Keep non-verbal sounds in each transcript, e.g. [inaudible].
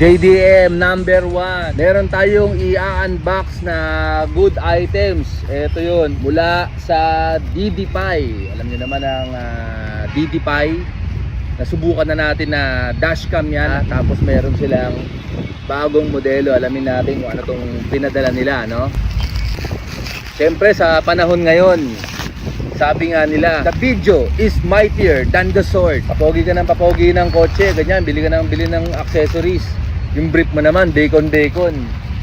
JDM number 1. Meron tayong i-unbox na good items. Ito yun, mula sa DDPi. Alam niyo naman ang uh, DDPi. Nasubukan na natin na dashcam yan. Tapos meron silang bagong modelo. Alamin natin kung ano tong pinadala nila, no? Siyempre sa panahon ngayon, sabi nga nila, the video is mightier than the sword. Papogi ka ng papogi ng kotse, ganyan, bili ka ng bili ng accessories. Yung brief mo naman, bacon-bacon.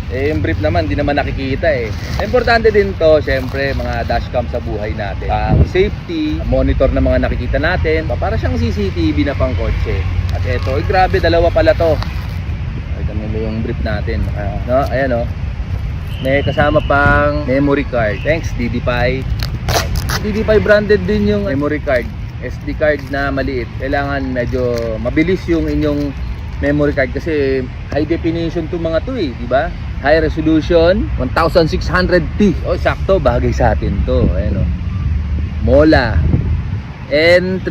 Eh, yung brief naman, di naman nakikita eh. Importante din to, syempre, mga dashcam sa buhay natin. Ang safety, monitor ng mga nakikita natin. Para siyang CCTV na pang kotse. At eto, eh, grabe, dalawa pala to. Ay, ganun yung brief natin. No, ayan oh. May kasama pang memory card. Thanks, DDPi. DDPi branded din yung memory card. SD card na maliit. Kailangan medyo mabilis yung inyong memory card kasi high definition to mga to eh, di ba? High resolution, 1600p. Oh, sakto, bagay sa atin to. Ayan oh. Mola N3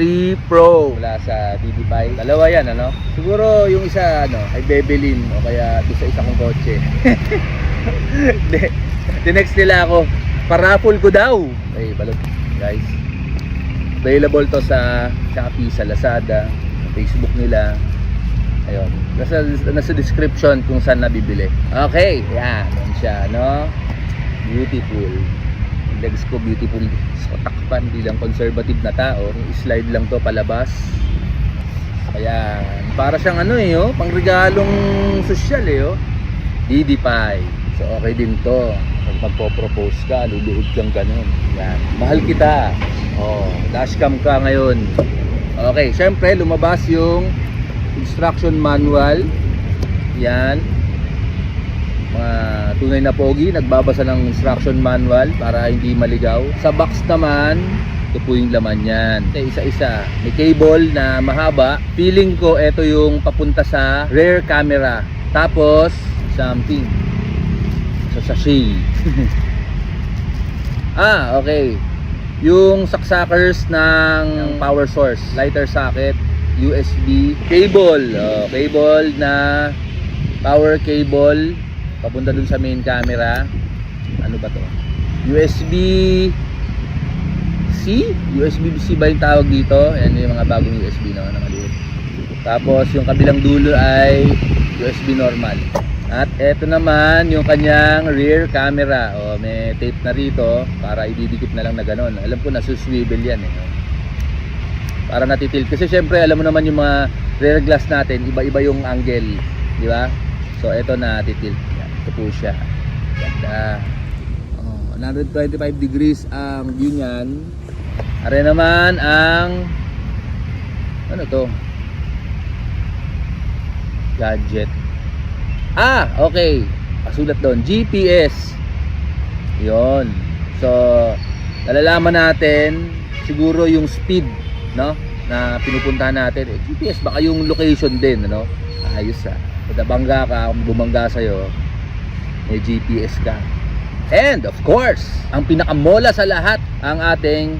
Pro mula sa DDPi. Dalawa yan, ano? Siguro yung isa, ano, ay Bebelin o kaya doon sa isa kong kotse. [laughs] De, the next nila ako, paraffle ko daw. Ay, balot, guys. Available to sa Shopee, sa Lazada, sa Facebook nila. Ayun. Nasa, nasa description kung saan nabibili. Okay, yan. Yan siya, no? Beautiful. Legs ko beautiful sa takpan bilang conservative na tao. Slide lang to palabas. Kaya, para siyang ano eh, oh, pangregalong sosyal eh, oh. DD5. So, okay din to. Pag magpo-propose ka, luluhod kang ganun. Yan. Mahal kita. Oh, dashcam ka ngayon. Okay, syempre, lumabas yung instruction manual. Yan. Mga tunay na pogi, nagbabasa ng instruction manual para hindi maligaw. Sa box naman, ito po yung laman yan. Isa-isa. May cable na mahaba. Feeling ko ito yung papunta sa rear camera. Tapos, something. Sa sachet. [laughs] ah, okay. Yung saksakers ng power source, lighter socket, USB, cable, oh, cable na power cable papunta dun sa main camera. Ano ba to? USB C? USB-C ba yung tawag dito? Yan yung mga bagong USB no, na maliit. Tapos yung kabilang dulo ay USB normal. At eto naman yung kanyang rear camera. O, may tape na rito para ididikit na lang na ganun. Alam ko na suswivel yan eh. Para natitil. Kasi syempre alam mo naman yung mga rear glass natin, iba-iba yung angle. Di ba? So eto na titilt. Yan. Ito po siya. Ganda. Oh, 125 degrees ang view niyan. Are naman ang ano to? Gadget. Ah, okay. Pasulat doon, GPS. 'Yon. So, nalalaman natin siguro yung speed, no? Na pinupuntahan natin. Eh, GPS baka yung location din, ano? Ayos ah. Kada bangga ka, kung bumangga sa'yo, may GPS ka. And of course, ang pinakamola sa lahat, ang ating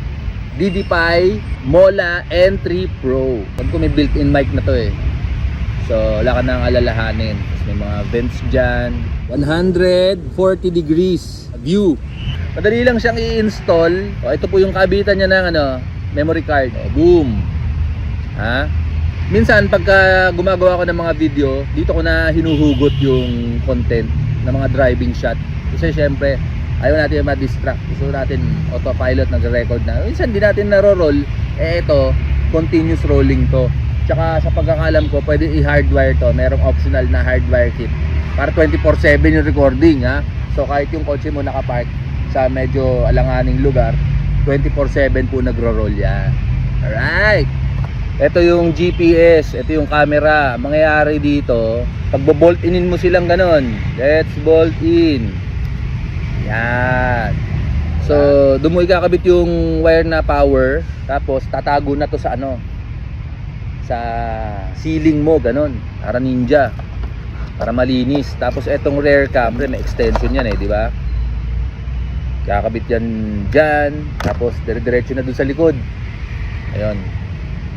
DDPi Mola N3 Pro. Pag ko may built-in mic na to eh. So, wala ka nang alalahanin. Tapos may mga vents dyan. 140 degrees view. Madali lang siyang i-install. O, ito po yung kabitan niya ng ano, memory card. O, boom. Ha? Minsan, pagka gumagawa ko ng mga video, dito ko na hinuhugot yung content ng mga driving shot. Kasi syempre, ayaw natin ma-distract. Gusto natin autopilot nag-record na. Minsan, di natin naro-roll. Eh, ito, continuous rolling to. Tsaka sa pagkakalam ko, pwede i-hardwire to. Merong optional na hardwire kit. Para 24-7 yung recording, ha? So, kahit yung kotse mo nakapark sa medyo alanganing lugar, 24-7 po nagro-roll yan. Alright! Ito yung GPS, ito yung camera. Ang Mangyayari dito, pag bolt inin mo silang ganon. Let's bolt in. Yan. So, doon ikakabit yung wire na power, tapos tatago na to sa ano, sa ceiling mo, ganon. Para ninja. Para malinis. Tapos etong rear cam, may extension yan eh, di ba? Kakabit yan dyan. Tapos dire-diretso na dun sa likod. Ayun.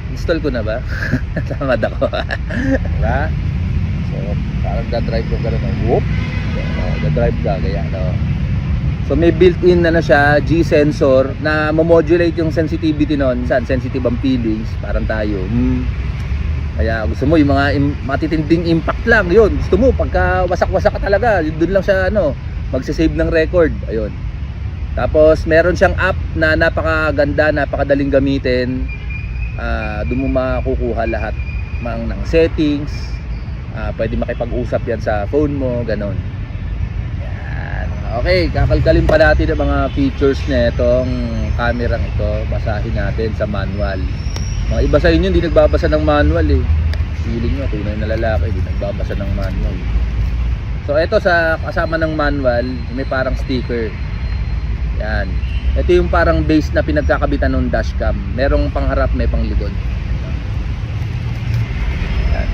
Install ko na ba? [laughs] Tamad ako. [laughs] diba? So, So, parang da-drive ko gano'n. no? Whoop! Uh, da-drive ka, kaya no. So may built-in na na siya, G-sensor, na mamodulate yung sensitivity nun. Saan? Sensitive ang feelings, parang tayo. Hmm. Kaya gusto mo yung mga im- matitinding impact lang, yun. Gusto mo, pagka wasak-wasak ka talaga, doon lang siya, ano, magsasave ng record. Ayun. Tapos meron siyang app na napakaganda, napakadaling gamitin. Ah, doon mo makukuha lahat mang ng settings. Ah, pwede makipag-usap yan sa phone mo, ganon. Yan. Okay, kakalkalin pa natin ang mga features na itong camera ito. Basahin natin sa manual. Mga iba sa inyo hindi nagbabasa ng manual eh. Feeling nyo, tunay na lalaki, hindi nagbabasa ng manual. So ito sa kasama ng manual, may parang sticker. Yan. Ito yung parang base na pinagkakabitan ng dashcam. Merong pangharap, may panglikod. Yan.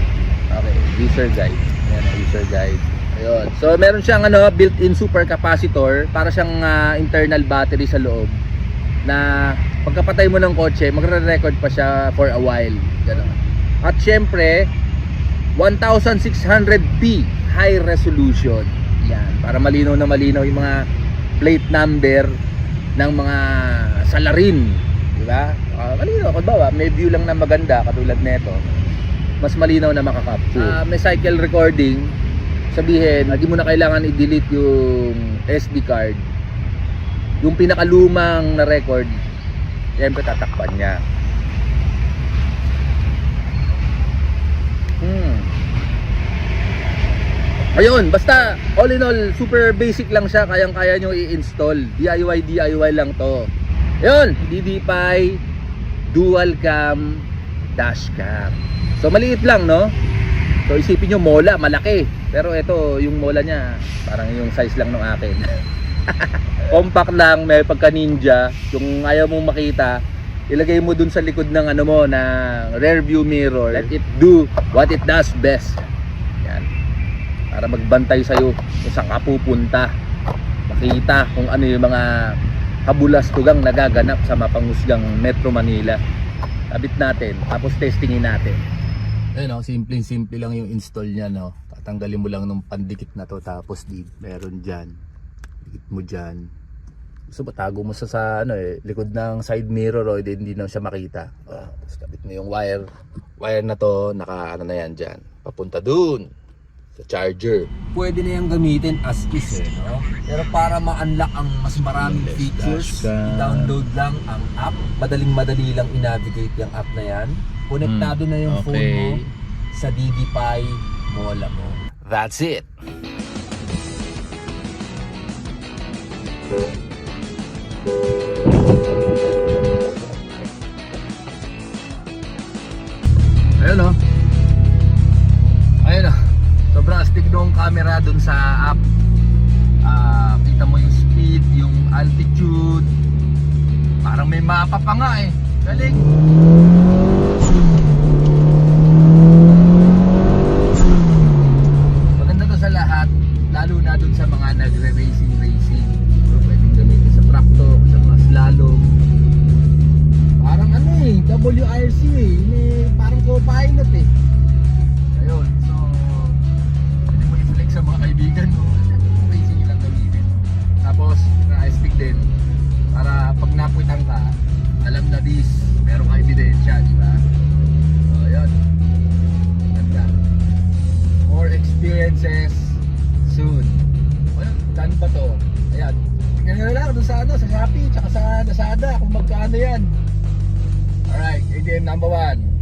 Okay, user guide. Yan, user guide. Ayun. So meron siyang ano, built-in super capacitor para siyang ah, internal battery sa loob na pagkapatay mo ng kotse, magre-record pa siya for a while. Ganun. At syempre, 1600p high resolution. Yan, para malinaw na malinaw yung mga plate number ng mga salarin, di ba? Uh, malinaw, kumbawa, may view lang na maganda katulad nito. Mas malinaw na makakapture. Ah, may cycle recording. Sabihin, hindi mo na kailangan i-delete yung SD card. Yung pinakalumang na record, siyempre tatakpan niya. Hmm. Ayun, basta all in all, super basic lang siya, kayang-kaya nyo i-install. DIY, DIY lang to. Ayun, DD5 dual cam dash cam. So maliit lang, no? So isipin nyo, mola, malaki. Pero ito, yung mola niya, parang yung size lang ng akin. [laughs] Compact lang, may pagka ninja. Kung ayaw mong makita, ilagay mo dun sa likod ng ano mo na rear view mirror. Let it do what it does best. Yan. Para magbantay sa'yo kung saan ka pupunta. Makita kung ano yung mga kabulastugang nagaganap sa mapangusgang Metro Manila. Tabit natin, tapos testingin natin. Ayun oh, simple-simple lang yung install niya no. Tatanggalin mo lang ng pandikit na to tapos di meron diyan. Dikit mo diyan. So tago mo sa, sa ano eh, likod ng side mirror o hindi, hindi na siya makita. Oh, tapos kabit mo yung wire. Wire na to, naka ano na yan diyan. Papunta dun sa charger. pwede na yung gamitin as is eh, no? Pero para ma-unlock ang mas maraming features, i-download lang ang app. Madaling-madali lang i-navigate yung app na yan. Konektado na yung phone mo Hmm, okay. sa DDPi Mola mo. That's it. Dun sa app. Ah, kita mo yung speed, yung altitude. Parang may mapa pa nga eh. Galing. Doon sa Shopee, tsaka sa Lazada, kung magkano yan. Alright, ADM number one.